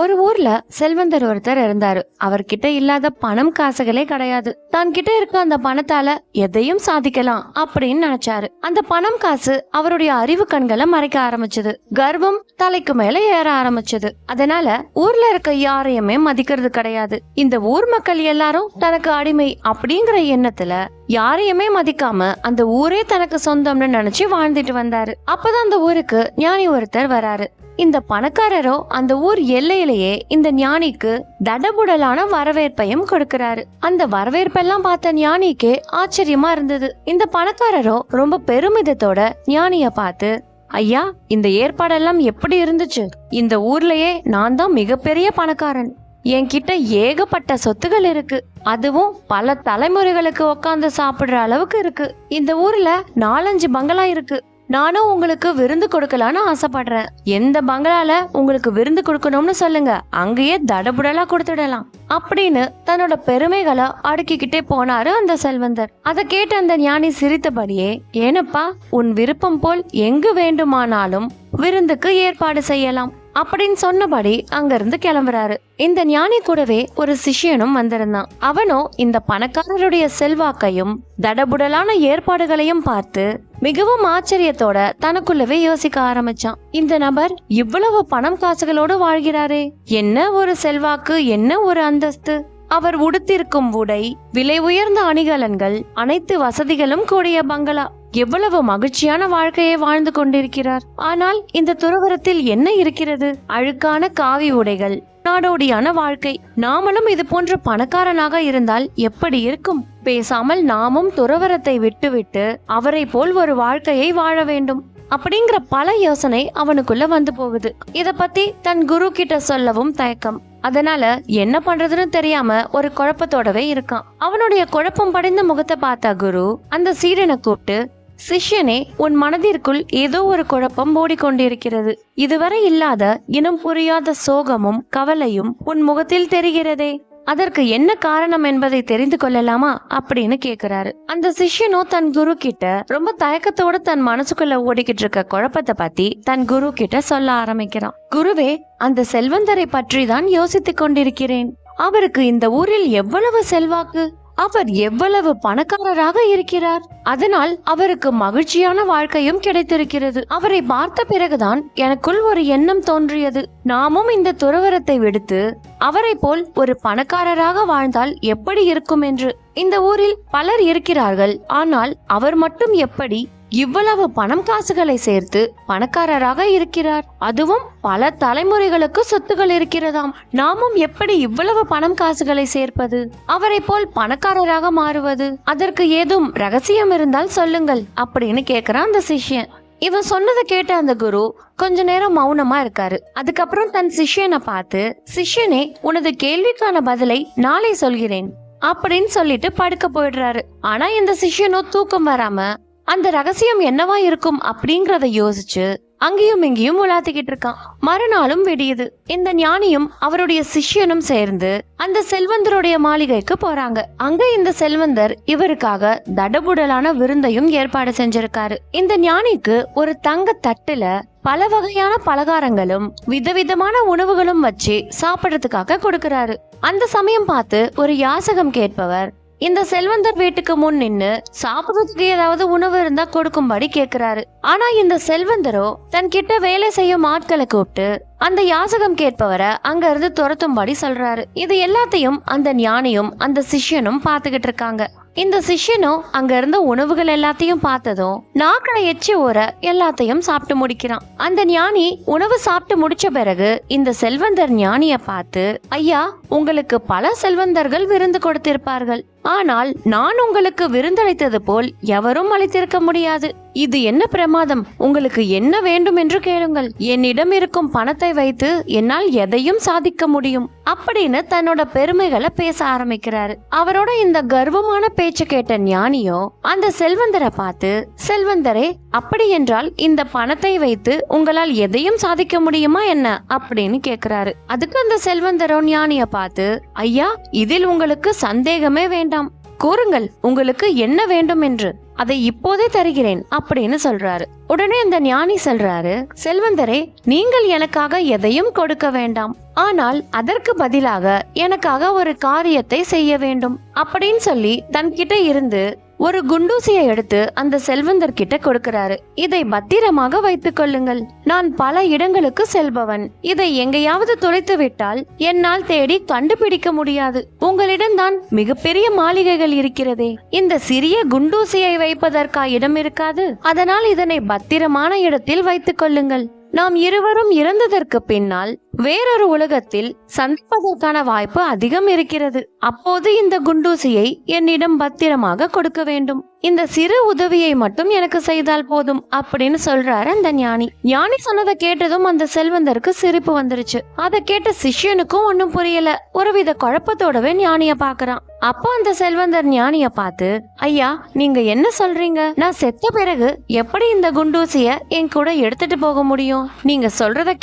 ஒரு ஊர்ல செல்வந்தர் ஒருத்தர் இருந்தாரு. அவர்கிட்ட இல்லாத பணம் காசுகளே கிடையாது. தான் கிட்ட இருக்க அந்த பணத்தால எதையும் சாதிக்கலாம் அப்படின்னு நினைச்சாரு. அந்த பணம் காசு அவருடைய அறிவு கண்களை மறைக்க ஆரம்பிச்சது. கர்வம் தலைக்கு மேல ஏற ஆரம்பிச்சது. அதனால ஊர்ல இருக்க யாரையுமே மதிக்கிறது கிடையாது. இந்த ஊர் மக்கள் எல்லாரும் தனக்கு அடிமை அப்படிங்கிற எண்ணத்துல யாரையுமே மதிக்காம அந்த ஊரே தனக்கு சொந்தம்னு நினைச்சு வாழ்ந்துட்டு வந்தாரு. அப்பதான் அந்த ஊருக்கு ஞானி ஒருத்தர் வராரு. இந்த பணக்காரரோ அந்த ஊர் எல்லையிலேயே இந்த ஞானிக்கு தடபுடலான வரவேற்பையும் கொடுக்கிறாரு. அந்த வரவேற்பெல்லாம் பார்த்த ஞானிக்கு ஆச்சரியமா இருந்தது. இந்த பணக்காரரோ ரொம்ப பெருமிதத்தோட ஞானிய பார்த்து ஐயா இந்த ஏற்பாடெல்லாம் எப்படி இருந்துச்சு? இந்த ஊர்லயே நான் தான் மிகப்பெரிய பணக்காரன். என்கிட்ட ஏகப்பட்ட சொத்துகள் இருக்கு. அதுவும் பல தலைமுறைகளுக்கு உட்காந்து சாப்பிடுற அளவுக்கு இருக்கு. இந்த ஊர்ல நாலஞ்சு பங்களா இருக்கு. நானும் உங்களுக்கு விருந்து கொடுக்கலான்னு ஆசைப்படுறேன். எந்த பங்களால உங்களுக்கு விருந்து கொடுக்கணும்னு சொல்லுங்க. அங்கேயே தடபுடலா கொடுத்துடலாம். அப்படின்னு தன்னோட பெருமைகளை அடுக்கிக்கிட்டே போனாரு அந்த செல்வந்தர். அதை கேட்ட அந்த ஞானி சிரித்தபடியே ஏனப்பா உன் விருப்பம் போல் எங்கு வேண்டுமானாலும் விருந்துக்கு ஏற்பாடு செய்யலாம். அப்படின்னு சொன்னபடி அங்கிருந்து கிளம்புறாரு. இந்த ஞானி கூடவே ஒரு சிஷ்யனும் வந்திருந்தான். அவனோ இந்த பணக்காரருடைய செல்வாக்கையும் தடபுடலான ஏற்பாடுகளையும் பார்த்து மிகவும் ஆச்சரியத்தோட தனக்குள்ளவே யோசிக்க ஆரம்பிச்சான். இந்த நபர் இவ்வளவு பணம் காசுகளோடு வாழ்கிறாரே. என்ன ஒரு செல்வாக்கு என்ன ஒரு அந்தஸ்து. அவர் உடுத்திருக்கும் உடை விலை உயர்ந்த அணிகலன்கள் அனைத்து வசதிகளும் கூடிய பங்களா. எவ்வளவு மகிழ்ச்சியான வாழ்க்கையை வாழ்ந்து கொண்டிருக்கிறார். ஆனால் இந்த துறவரத்தில் என்ன இருக்கிறது? அழுக்கான காவி உடைகள் நாடோடியான வாழ்க்கை. நாமளும் இது போன்ற பணக்காரனாக இருந்தால் எப்படி இருக்கும்? பேசாமல் நாமும் துறவரத்தை விட்டுவிட்டு அவரை போல் ஒரு வாழ்க்கையை வாழ வேண்டும். அப்படிங்கிற பல யோசனை அவனுக்குள்ள வந்து போகுது. இத பத்தி தன் குரு கிட்ட சொல்லவும் தயக்கம். அதனால என்ன பண்றதுன்னு தெரியாம ஒரு குழப்பத்தோடவே இருக்கான். அவனுடைய குழப்பம் படைந்த முகத்தை பார்த்த குரு அந்த சீடனை கூப்பிட்டு சிஷ்யனே உன் மனதிற்குள் ஏதோ ஒரு குழப்பம் ஓடிக்கொண்டிருக்கிறது இதுவரை இல்லாத இனம் புரியாத சோகமும் கவலையும் உன் முகத்தில் தெரிகிறதே. அதற்கு என்ன காரணம் என்பதை தெரிந்து கொள்ளலாமா அப்படின்னு கேக்குறாரு. அந்த சிஷ்யனோ தன் குரு கிட்ட ரொம்ப தயக்கத்தோட தன் மனசுக்குள்ள ஓடிக்கிட்டு இருக்க குழப்பத்தை பத்தி தன் குரு கிட்ட சொல்ல ஆரம்பிக்கிறான். குருவே அந்த செல்வந்தரை பற்றி தான் யோசித்துக் கொண்டிருக்கிறேன். அவருக்கு இந்த ஊரில் எவ்வளவு செல்வாக்கு? அவர் எவ்வளவு பணக்காரராக இருக்கிறார். அதனால் அவருக்கு மகிழ்ச்சியான வாழ்க்கையும் கிடைத்திருக்கிறது. அவரை பார்த்த பிறகுதான் எனக்குள் ஒரு எண்ணம் தோன்றியது. நாமும் இந்த துறவரத்தை விடுத்து அவரை போல் ஒரு பணக்காரராக வாழ்ந்தால் எப்படி இருக்கும் என்று. இந்த ஊரில் பலர் இருக்கிறார்கள். ஆனால் அவர் மட்டும் எப்படி இவ்வளவு பணம் காசுகளை சேர்த்து பணக்காரராக இருக்கிறார். அதுவும் பல தலைமுறைகளுக்கு சொத்துகள் இருக்கிறதாம். நாமும் எப்படி இவ்வளவு பணம் காசுகளை சேர்ப்பது? அவரை போல் பணக்காரராக மாறுவது? அதற்கு ஏதும் ரகசியம் இருந்தால் சொல்லுங்கள் அப்படின்னு கேக்குறான் அந்த சிஷ்யன். இவன் சொன்னதை கேட்ட அந்த குரு கொஞ்ச நேரம் மௌனமா இருக்காரு. அதுக்கப்புறம் தன் சிஷ்யனை பார்த்து சிஷ்யனே உனது கேள்விக்கான பதிலை நாளை சொல்கிறேன் அப்படின்னு சொல்லிட்டு படுக்க போயிடுறாரு. ஆனா இந்த சிஷ்யனோ தூக்கம் வராம அந்த ரகசியம் என்னவா இருக்கும் அப்படிங்கிறத யோசிச்சு அங்கேயும் இங்கேயும் உலாத்திக்கிட்டு இருக்கான். மறுநாளும் விடியுது. இந்த ஞானியும் அவருடைய சிஷ்யனும் சேர்ந்து அந்த செல்வந்தருடைய மாளிகைக்கு போறாங்க. அங்க இந்த செல்வந்தர் இவருக்காக தடபுடலான விருந்தையும் ஏற்பாடு செஞ்சிருக்காரு. இந்த ஞானிக்கு ஒரு தங்க தட்டுல பல வகையான பலகாரங்களும் விதவிதமான உணவுகளும் வச்சு சாப்பிடறதுக்காக கொடுக்கறாரு. அந்த சமயம் பார்த்து ஒரு யாசகம் கேட்பவர் இந்த செல்வந்தர் வீட்டுக்கு முன் நின்னு சாப்பிடுறதுக்கு ஏதாவது உணவு இருந்தா கொடுக்கும்படி கேக்குறாரு. ஆனா இந்த செல்வந்தரோ தன் கிட்ட வேலை செய்யும் ஆட்களை கூப்பிட்டு அந்த யாசகம் கேட்பவரை அங்க இருந்து துரத்தும்படி சொல்றாரு. இது எல்லாத்தையும் அந்த ஞானியும் அந்த சிஷ்யனும் பாத்துக்கிட்டு இருக்காங்க. இந்த சிஷ்யனும் அங்க இருந்த உணவுகள் எல்லாத்தையும் பார்த்ததும் நாக்களை எச்சி ஊற எல்லாத்தையும் சாப்பிட்டு முடிக்கிறான். அந்த ஞானி உணவு சாப்பிட்டு முடிச்ச பிறகு இந்த செல்வந்தர் ஞானிய பார்த்து ஐயா உங்களுக்கு பல செல்வந்தர்கள் விருந்து கொடுத்திருப்பார்கள். ஆனால் நான் உங்களுக்கு விருந்தளித்தது போல் எவரும் அளித்திருக்க முடியாது. இது என்ன பிரமாதம்? உங்களுக்கு என்ன வேண்டும் என்று கேளுங்கள். என்னிடம் இருக்கும் பணத்தை வைத்து என்னால் எதையும் சாதிக்க முடியும். அப்படின்னு தன்னோட பெருமைகளை பேச ஆரம்பிக்கிறாரு. அவரோட இந்த கர்வமான பேச்சு கேட்ட ஞானியோ அந்த செல்வந்தரை பார்த்து செல்வந்தரே அப்படியென்றால் இந்த பணத்தை வைத்து உங்களால் எதையும் சாதிக்க முடியுமா என்ன? அப்படின்னு கேக்குறாரு. அதுக்கு அந்த செல்வந்தரோ ஞானிய பார்த்து ஐயா இதில் உங்களுக்கு சந்தேகமே வேண்டாம். கூறுங்கள் உங்களுக்கு என்ன வேண்டும் என்று. அதை இப்போதே தருகிறேன் அப்படின்னு சொல்றாரு. உடனே அந்த ஞானி சொல்றாரு செல்வந்தரே நீங்கள் எனக்காக எதையும் கொடுக்க வேண்டாம். ஆனால் அதற்கு பதிலாக எனக்காக ஒரு காரியத்தை செய்ய வேண்டும் அப்படின்னு சொல்லி தன்கிட்ட இருந்து ஒரு குண்டூசியை எடுத்து அந்த செல்வந்தர் கிட்ட கொடுக்கிறாரு. இதை பத்திரமாக வைத்துக் கொள்ளுங்கள். நான் பல இடங்களுக்கு செல்பவன். இதை எங்கேயாவது துளைத்து விட்டால் என்னால் தேடி கண்டுபிடிக்க முடியாது. உங்களிடம்தான் மிகப்பெரிய மாளிகைகள் இருக்கிறதே. இந்த சிறிய குண்டூசியை வைப்பதற்கா இடம் இருக்காது. அதனால் இதனை பத்திரமான இடத்தில் வைத்துக் கொள்ளுங்கள். நாம் இருவரும் இறந்ததற்கு பின்னால் வேறொரு உலகத்தில் சந்திப்பதற்கான வாய்ப்பு அதிகம் இருக்கிறது. அப்போது இந்த குண்டூசியை என்னிடம் பத்திரமாக கொடுக்க வேண்டும். இந்த சிறு உதவியை மட்டும் எனக்கு செய்தால் போதும் அப்படின்னு சொல்றாரு அந்த ஞானி. ஞானி சொன்னதை கேட்டதும் அந்த செல்வந்தருக்கு சிரிப்பு வந்துருச்சு. அதை கேட்ட சிஷ்யனுக்கும் ஒன்னும் புரியல. ஒருவித குழப்பத்தோடவே ஞானிய பாக்குறான் அப்போ அந்த செல்வந்தர் ஞானிய பார்த்து ஐயா நீங்க என்ன சொல்றீங்க? நான் செத்த பிறகு எப்படி இந்த குண்டூசிய என் கூட எடுத்துட்டு போக முடியும்? நீங்க சொல்றத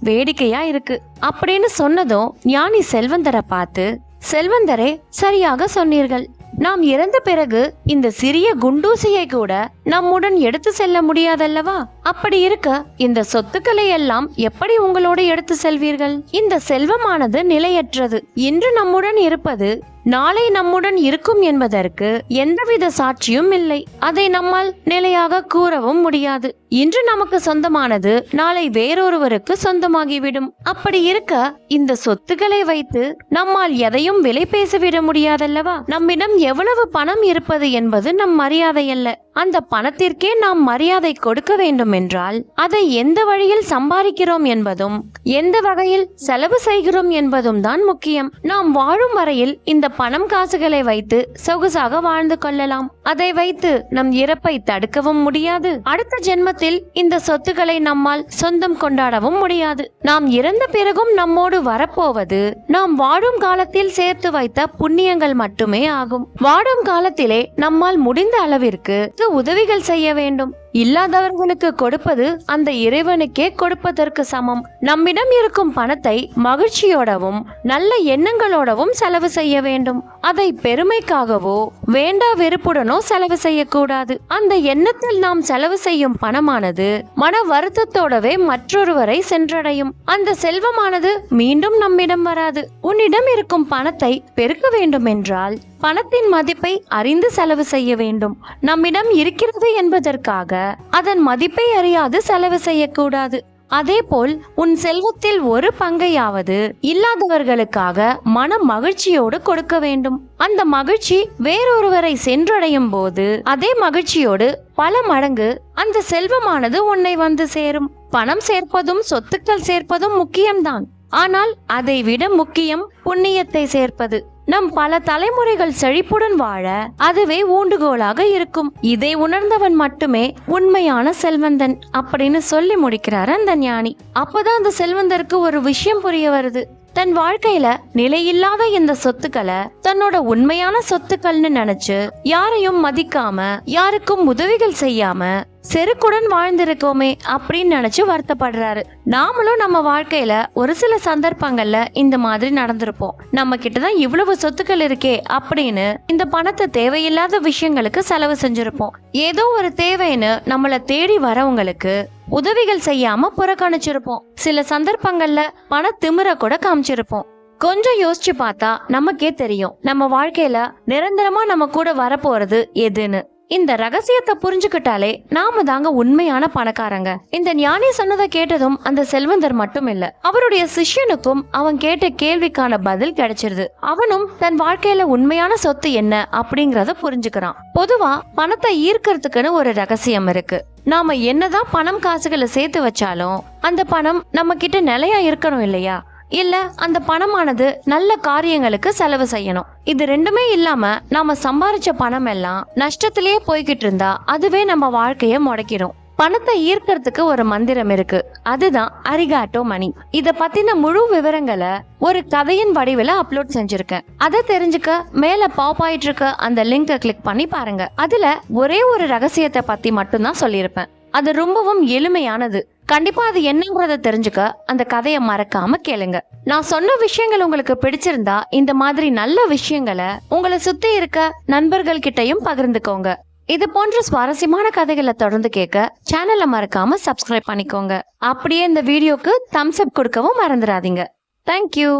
வேடிக்கை வேலையா இருக்கு. அப்படின்னு சொன்னதும் ஞானி செல்வந்தரை பார்த்து செல்வந்தரே சரியாக சொன்னீர்கள். நாம் இறந்த பிறகு இந்த சிறிய குண்டூசியை கூட நம்முடன் எடுத்து செல்ல முடியாதல்லவா? அப்படி இருக்க இந்த சொத்துக்களை எல்லாம் எப்படி உங்களோடு எடுத்து செல்வீர்கள்? இந்த செல்வமானது நிலையற்றது. இன்று நம்முடன் இருப்பது நாளை நம்முடன் இருக்கும் என்பதற்கு எந்தவித சாட்சியும் இல்லை. அதை நம்மால் நிலையாக கூறவும் முடியாது. இன்று நமக்கு சொந்தமானது நாளை வேறொருவருக்கு சொந்தமாகிவிடும். அப்படி இருக்க இந்த சொத்துக்களை வைத்து நம்மால் எதையும் விலை பேசிவிட முடியாதல்லவா? நம்மிடம் எவ்வளவு பணம் இருப்பது என்பது நம் மரியாதை அல்ல அந்த பணத்திற்கே நாம் மரியாதை கொடுக்க வேண்டும் என்றால் அதை எந்த வழியில் சம்பாதிக்கிறோம் என்பதும் எந்த வகையில் செலவு செய்கிறோம் என்பதும் தான் முக்கியம். நாம் வாழும் வரையில் இந்த பணம் காசுகளை வைத்து சொகுசாக வாழ்ந்து கொள்ளலாம். அதை வைத்து நம் இறப்பை தடுக்கவும் முடியாது. அடுத்த ஜென்மத்தில் இந்த சொத்துக்களை நம்மால் சொந்தம் கொண்டாடவும் முடியாது. நாம் இறந்த பிறகும் நம்மோடு வரப்போவது நாம் வாழும் காலத்தில் சேர்த்து வைத்த புண்ணியங்கள் மட்டுமே ஆகும். வாழும் காலத்திலே நம்மால் முடிந்த அளவிற்கு உதவிகள் செய்ய வேண்டும். இல்லாதவர்களுக்கு கொடுப்பது அந்த இறைவனுக்கே கொடுப்பதற்கு சமம். நம்மிடம் இருக்கும் பணத்தை மகிழ்ச்சியோடவும் நல்ல எண்ணங்களோடவும் செலவு செய்ய வேண்டும். அதை பெருமைக்காகவோ வேண்டா வெறுப்புடனோ செலவு செய்யக்கூடாது. அந்த எண்ணத்தில் நாம் செலவு செய்யும் பணமானது மன வருத்தத்தோடவே மற்றொருவரை சென்றடையும். அந்த செல்வமானது மீண்டும் நம்மிடம் வராது. உன்னிடம் இருக்கும் பணத்தை பெருக்க வேண்டும் என்றால் பணத்தின் மதிப்பை அறிந்து செலவு செய்ய வேண்டும். நம்மிடம் இருக்கிறது என்பதற்காக அதன் மதிப்பை அறியாது செலவு செய்யக்கூடாது. அதேபோல் உன் செல்வத்தில் ஒரு பங்கையாவது இல்லாதவர்களுக்காக மன மகிழ்ச்சியோடு கொடுக்க வேண்டும். அந்த மகிழ்ச்சி வேறொருவரை சென்றடையும் போது அதே மகிழ்ச்சியோடு பல மடங்கு அந்த செல்வமானது உன்னை வந்து சேரும். பணம் சேர்ப்பதும் சொத்துக்கள் சேர்ப்பதும் முக்கியம்தான். ஆனால் அதை விட முக்கியம் புண்ணியத்தை சேர்ப்பது. நம் பல தலைமுறைகள் செழிப்புடன் வாழ அதுவே ஊண்டுகோலாக இருக்கும். இதை உணர்ந்தவன் மட்டுமே உண்மையான செல்வந்தன் அப்படின்னு சொல்லி முடிக்கிறார் அந்த ஞானி. அப்பதான் அந்த செல்வந்தருக்கு ஒரு விஷயம் புரிய வருது. தன் வாழ்க்கையில நிலையில்லாத இந்த சொத்துக்களை தன்னோட உண்மையான சொத்துக்கள்னு நினைச்சு யாரையும் மதிக்காம யாருக்கும் உதவிகள் செய்யாம செருக்குடன் வாழ்ந்திருக்கோமே அப்படின்னு நினைச்சு வருத்தப்படுறாரு. நாமளும் நம்ம வாழ்க்கையில ஒரு சில சந்தர்ப்பங்கள்ல இந்த மாதிரி நடந்திருப்போம். நம்ம கிட்டதான் இவ்வளவு சொத்துக்கள் இருக்கே அப்படின்னு இந்த பணத்தை தேவையில்லாத விஷயங்களுக்கு செலவு செஞ்சிருப்போம். ஏதோ ஒரு தேவைன்னு நம்மள தேடி வரவங்களுக்கு உதவிகள் செய்யாம புறக்கணிச்சிருப்போம். சில சந்தர்ப்பங்கள்ல பண திமிர கூட காமிச்சிருப்போம். கொஞ்சம் யோசிச்சு பார்த்தா நமக்கே தெரியும். நம்ம வாழ்க்கையில நிரந்தரமா நம்ம கூட வரப்போறது எதுன்னு. இந்த ரகசியத்தை புரிஞ்சுக்கிட்டாலே நாம தாங்க உண்மையான பணக்காரங்க. இந்த ஞானி சொன்னதை கேட்டதும் அந்த செல்வந்தர் மட்டும் இல்ல அவருடைய சிஷ்யனுக்கும் அவன் கேட்ட கேள்விக்கான பதில் கிடைச்சிருது. அவனும் தன் வாழ்க்கையில உண்மையான சொத்து என்ன அப்படிங்கறத புரிஞ்சுக்கிறான். பொதுவா பணத்தை ஈர்க்கறதுக்குன்னு ஒரு ரகசியம் இருக்கு. நாம என்னதான் பணம் காசுகளை சேர்த்து வச்சாலும் அந்த பணம் நம்ம கிட்ட நிலையா இருக்கணும் இல்லையா? இல்லை அந்த பணமானது நல்ல காரியங்களுக்கு செலவு செய்யணும். இது ரெண்டுமே இல்லாம நாம சம்பாரிச்ச பணம் எல்லாம் நஷ்டத்திலேயே போய்கிட்டு இருந்தா அதுவே நம்ம வாழ்க்கைய முடக்கிடும். பணத்தை ஈர்க்கறதுக்கு ஒரு மந்திரம் இருக்கு. அதுதான் அரிகாட்டோ மணி. இத பத்தின முழு விவரங்களை ஒரு கதையின் வடிவில் அப்லோட் செஞ்சிருக்கேன். அதை தெரிஞ்சுக்க மேல பாப் ஆயிட்டு இருக்க அந்த லிங்கை கிளிக் பண்ணி பாருங்க. அதுல ஒரே ஒரு ரகசியத்தை பத்தி மட்டும்தான் சொல்லியிருப்பேன். அது ரொம்பவும் எளிமையானது. கண்டிப்பா அது என்னங்கிறத தெரிஞ்சுக்க அந்த கதையை மறக்காம கேளுங்க. நான் சொன்ன விஷயங்கள் உங்களுக்கு பிடிச்சிருந்தா இந்த மாதிரி நல்ல விஷயங்களை உங்களை சுத்தி இருக்க நண்பர்கள் கிட்டையும் பகிர்ந்துக்கோங்க. இது போன்ற சுவாரஸ்யமான கதைகளை தொடர்ந்து கேட்க சேனலை மறக்காம சப்ஸ்கிரைப் பண்ணிக்கோங்க. அப்படியே இந்த வீடியோக்கு தம்ஸ் அப் கொடுக்கவும் மறந்துடாதீங்க. தேங்க்யூ